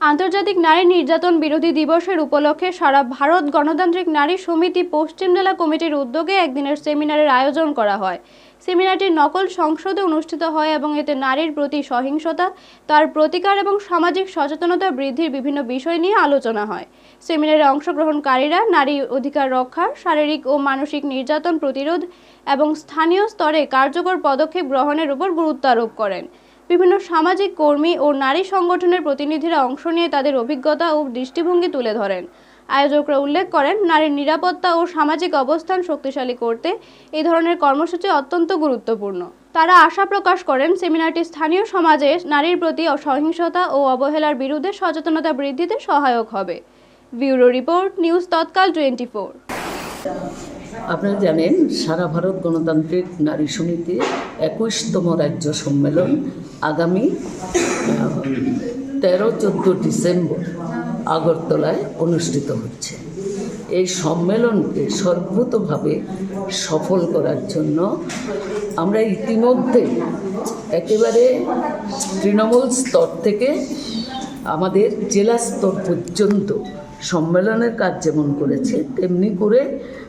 আন্তর্জাতিক নারী নির্যাতন বিরোধী দিবসের উপলক্ষে সারা ভারত গণতান্ত্রিক নারী সমিতি পশ্চিম জেলা কমিটির উদ্যোগে একদিনের সেমিনারের আয়োজন করা হয়। সেমিনারটি নকল সংসদে অনুষ্ঠিত হয় এবং এতে নারীর প্রতি সহিংসতা, তার প্রতিকার এবং সামাজিক সচেতনতা বৃদ্ধির বিভিন্ন বিষয় নিয়ে আলোচনা হয়। সেমিনারে অংশগ্রহণকারীরা নারী অধিকার রক্ষা, শারীরিক ও মানসিক নির্যাতন প্রতিরোধ এবং স্থানীয় স্তরে কার্যকর পদক্ষেপ গ্রহণের উপর গুরুত্ব আরোপ করেন। বিভিন্ন সামাজিক কর্মী ও নারী সংগঠনের প্রতিনিধিরা অংশ নিয়ে তাদের অভিজ্ঞতা ও দৃষ্টিভঙ্গি তুলে ধরেন। আয়োজকরা উল্লেখ করেন, নারীর নিরাপত্তা ও সামাজিক অবস্থান শক্তিশালী করতে এই ধরনের কর্মসূচি অত্যন্ত গুরুত্বপূর্ণ। তারা আশা প্রকাশ করেন, সেমিনারটি স্থানীয় সমাজে নারীর প্রতি সহিংসতা ও অবহেলার বিরুদ্ধে সচেতনতা বৃদ্ধিতে সহায়ক হবে। Bureau report, news Tatkal twenty four আপনারা জানেন, সারা ভারত গণতান্ত্রিক নারী সমিতি একুশতম রাজ্য সম্মেলন আগামী তেরো চোদ্দ ডিসেম্বর আগরতলায় অনুষ্ঠিত হচ্ছে। এই সম্মেলনকে সর্বতভাবে সফল করার জন্য আমরা ইতিমধ্যে একেবারে তৃণমূল স্তর থেকে আমাদের জেলা স্তর পর্যন্ত সম্মেলনের কাজ যেমন করেছে, তেমনি করে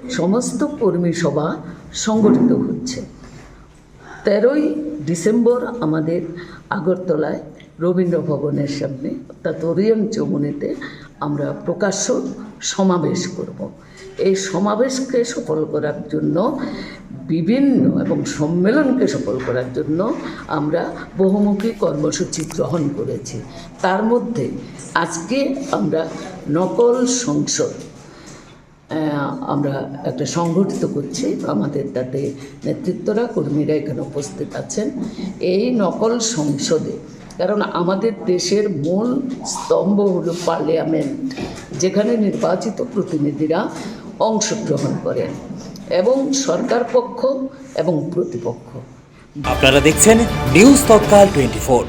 সমস্ত কর্মী সভা সংগঠিত হচ্ছে। তেরোই ডিসেম্বর আমাদের আগরতলায় রবীন্দ্র ভবনের সামনে, অর্থাৎ ওরিয়ন চৌমুনিতে আমরা প্রকাশ্য সমাবেশ করব। এই সমাবেশকে সফল করার জন্য, বিভিন্ন এবং সম্মেলনকে সফল করার জন্য আমরা বহুমুখী কর্মসূচি গ্রহণ করেছি। তার মধ্যে আজকে আমরা নকল সংসদ আমরা একটা সংগঠিত করছি। আমাদের তাতে নেতৃত্বরা, কর্মীরা এখানে উপস্থিত আছেন। এই নকল সংসদে কারণ আমাদের দেশের মূল স্তম্ভ হল পার্লামেন্ট যেখানে নির্বাচিত প্রতিনিধিরা অংশগ্রহণ করেন এবং সরকার পক্ষ এবং প্রতিপক্ষ। আপনারা দেখছেন নিউজ তৎকাল টোয়েন্টি